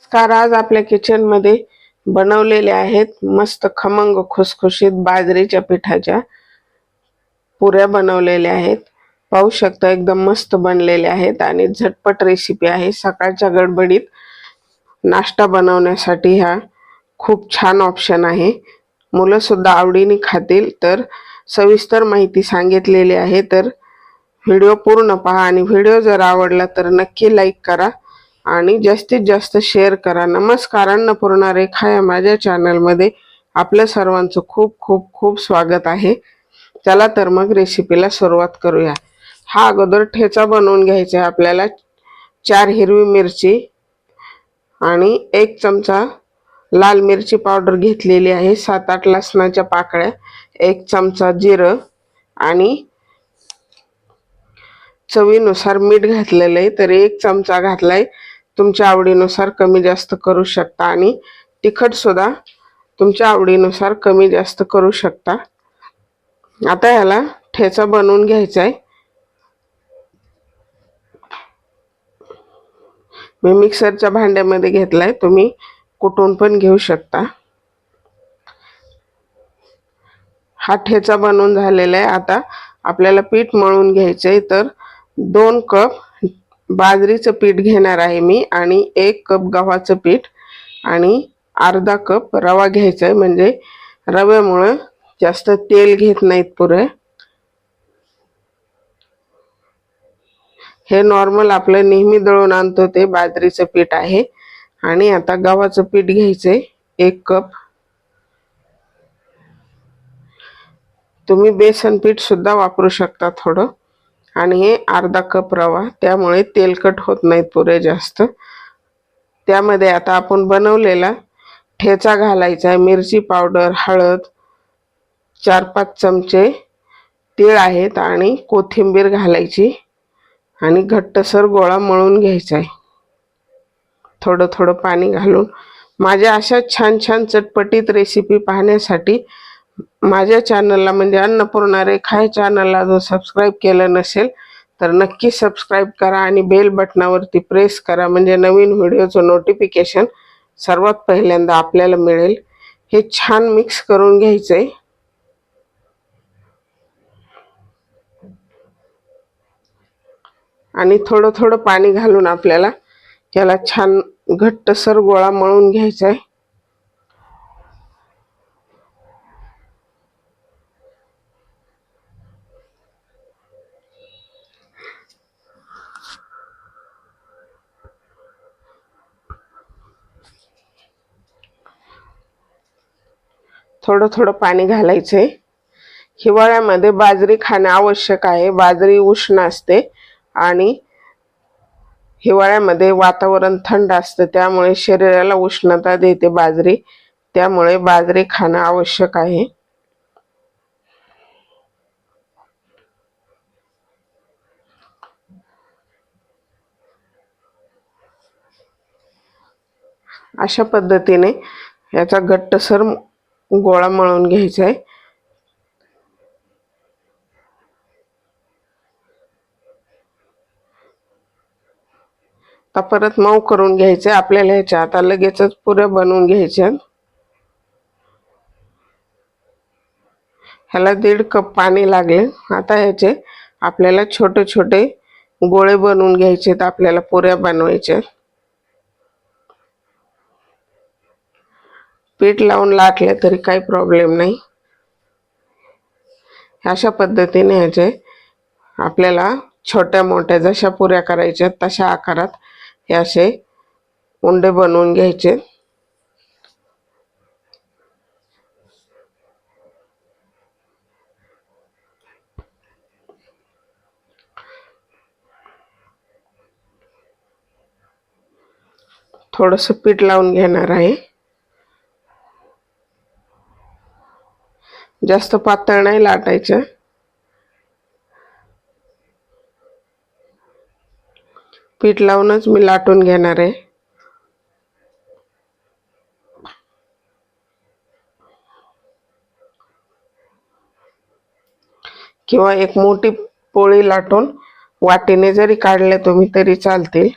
नमस्कार आज आपल्या किचनमध्ये बनवलेले आहेत मस्त खमंग खुसखुशीत बाजरीच्या पिठाच्या पुऱ्या बनवलेल्या आहेत. पाहू शकता एकदम मस्त बनलेल्या आहेत आणि झटपट रेसिपी आहे. सकाळच्या गडबडीत नाश्ता बनवण्यासाठी हा खूप छान ऑप्शन आहे. मुलं सुद्धा आवडीने खातील तर सविस्तर माहिती सांगितलेली आहे. तर व्हिडिओ पूर्ण पहा आणि व्हिडिओ जर आवडला तर नक्की लाईक करा. आणि जास्तीत जास्त शेअर करा. नमस्कार अन्नपूर्णा रेखा या माझ्या चॅनलमध्ये आपलं सर्वांचं खूप खूप खूप स्वागत आहे. चला तर मग रेसिपीला सुरुवात करूया. हा अगोदर ठेचा बनवून घ्यायचा आहे आपल्याला. चार हिरवी मिरची आणि एक चमचा लाल मिरची पावडर घेतलेली आहे. सात आठ लसणाच्या पाकळ्या एक चमचा जिरं आणि चवीनुसार मीठ घातलेलं आहे. तर एक चमचा घातलाय तुमच्या आवडीनुसार कमी जास्त करू शकता आणि तिखट सुद्धा तुमच्या आवडीनुसार कमी जास्त करू शकता. आता ह्याला ठेचा बनवून घ्यायचा आहे मी मिक्सरच्या भांड्यामध्ये घेतलाय तुम्ही कुटून पण घेऊ शकता. हा ठेचा बनवून झालेला आहे. आता आपल्याला पीठ मळून घ्यायचं आहे तर दोन कप बाजरीचं पीठ घेणार आहे मी आणि एक कप गव्हाचं पीठ आणि अर्धा कप रवा घ्यायचा आहे म्हणजे रव्यामुळं जास्त तेल घेत नाहीत पुरे. हे नॉर्मल आपलं नेहमी दळून आणतो ते बाजरीचं पीठ आहे. आणि आता गव्हाचं पीठ घ्यायचंय. एक कप. तुम्ही बेसन पीठ सुद्धा वापरू शकता थोडं. आणि हे अर्धा कप रवा. त्यामुळे तेलकट होत नाहीत पुरे जास्त. त्यामध्ये आता आपण बनवलेला ठेचा घालायचा आहे. मिरची पावडर हळद चार पाच चमचे तीळ आहेत आणि कोथिंबीर घालायची आणि घट्टसर गोळा मळून घ्यायचा आहे. थोडं थोडं पाणी घालून. माझ्या अशा छान छान चटपटीत रेसिपी पाहण्यासाठी माझ्या चॅनलला म्हणजे अन्नपूर्णा रेखा या चॅनलला जो सबस्क्राईब केलं नसेल तर नक्की सबस्क्राईब करा आणि बेल बटनावरती प्रेस करा. म्हणजे नवीन व्हिडिओचं नोटिफिकेशन सर्वात पहिल्यांदा आपल्याला मिळेल. हे छान मिक्स करून घ्यायचं आहे आणि थोडं थोडं पाणी घालून आपल्याला याला छान घट्टसर गोळा मळून घ्यायचा आहे थोडं थोडं पाणी घालायचं आहे हिवाळ्यामध्ये बाजरी खाणं आवश्यक आहे. बाजरी उष्ण असते आणि हिवाळ्यामध्ये वातावरण थंड असतं. त्यामुळे शरीराला उष्णता देते बाजरी. त्यामुळे बाजरी खाणं आवश्यक आहे. अशा पद्धतीने याचा घट्टसर गोळा मळून घ्यायचा आहे आता परत मऊ करून घ्यायचे आपल्याला ह्याच्या आता लगेचच पुऱ्या बनवून घ्यायच्या ह्याला दीड कप पाणी लागले. आता ह्याचे आपल्याला छोटे छोटे गोळे बनवून घ्यायचे आपल्याला पुऱ्या बनवायच्या पीठ लावून लाटले तरी काही प्रॉब्लेम नाही. अशा पद्धतीने ह्याचे आपल्याला छोट्या मोठ्या जशा पुऱ्या करायच्या तशा आकारात हे असे उंडे बनवून घ्यायचे. थोडंसं पीठ लावून घेणार आहे. जास्त पातळ नाही लाटायचं. पीठ लावूनच मी लाटून घेणार आहे. किंवा एक मोठी पोळी लाटून वाटीने जरी काढले तुम्ही तरी चालतील.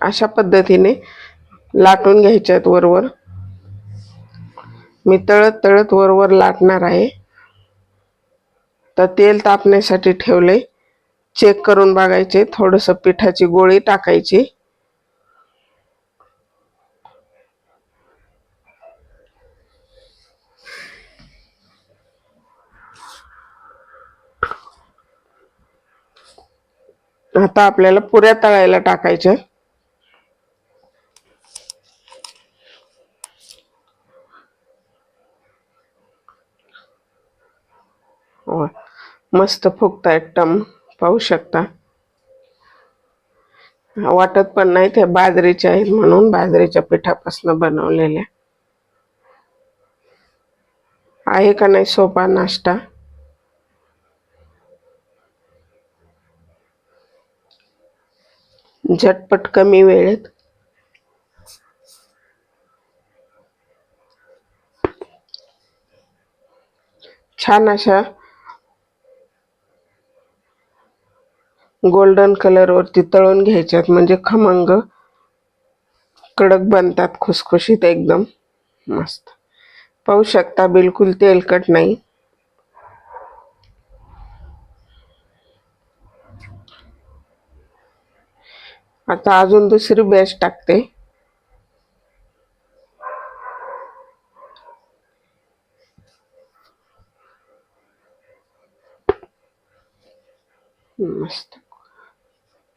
अशा पद्धतीने लाटून घ्यायच्या आहेत वरवर. मी तळत तळत वरवर लाटणार आहे. तर तेल तापण्यासाठी ठेवले. चेक करून बघायचे. थोडंसं पिठाची गोळी टाकायची. आता आपल्याला पुऱ्या तळायला टाकायच्या मस्त फुगता एकदम. पाहू शकता. वाटत पण नाही ते बाजरीचे आहेत म्हणून बाजरीच्या पिठापासून बनवलेल्या. आहे का नाही सोपा नाश्ता? झटपट कमी वेळेत. छान अशा गोल्डन कलरवरती तळून घ्यायच्यात म्हणजे खमंग कडक बनतात खुसखुशीत एकदम. मस्त. पाहू शकता बिलकुल तेलकट नाही. आता अजून दुसरी बॅच टाकते. मस्त.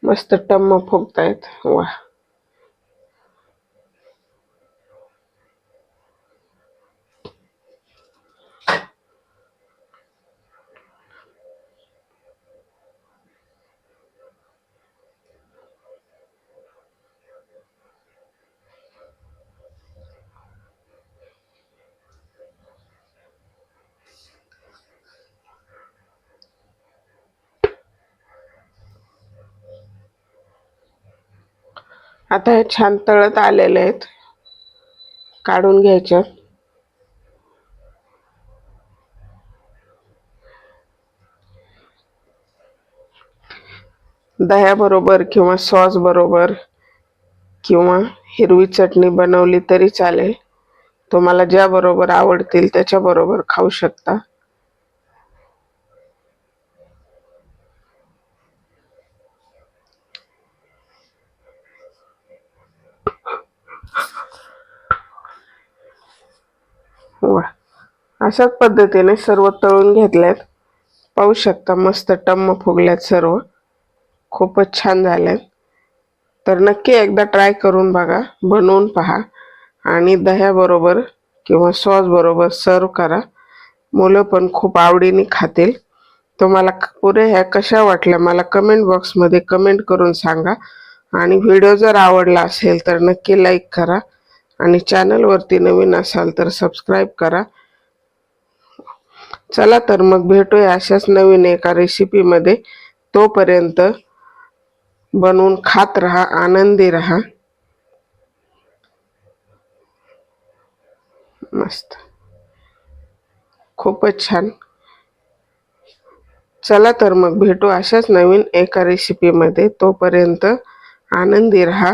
मस्त टम्म फुगतायत. वा आता हे छान तळत आलेले आहेत. काढून घ्यायचे. दह्याबरोबर किंवा सॉस बरोबर किंवा हिरवी चटणी बनवली तरी चालेल. तुम्हाला ज्या बरोबर आवडतील त्याच्याबरोबर खाऊ शकता. वा अशाच पद्धतीने सर्व तळून घेतल्यात. पाहू शकता मस्त टम्म फुगल्यात सर्व. खूपच छान झाल्यात. तर नक्की एकदा ट्राय करून बघा बनवून पहा. आणि दह्याबरोबर किंवा सॉसबरोबर सर्व करा. मुलं पण खूप आवडीने खातील. तुम्हाला पुरे ह्या कशा वाटल्या मला कमेंट बॉक्समध्ये कमेंट करून सांगा. आणि व्हिडिओ जर आवडला असेल तर नक्की लाईक करा. आणि चॅनलवरती नवीन असाल तर सबस्क्राईब करा. चला तर मग भेटूया अशाच नवीन एका रेसिपीमध्ये तोपर्यंत बनवून खात राहा आनंदी राहा. मस्त. खूपच छान. चला तर मग भेटू अशाच नवीन एका रेसिपीमध्ये तोपर्यंत आनंदी रहा.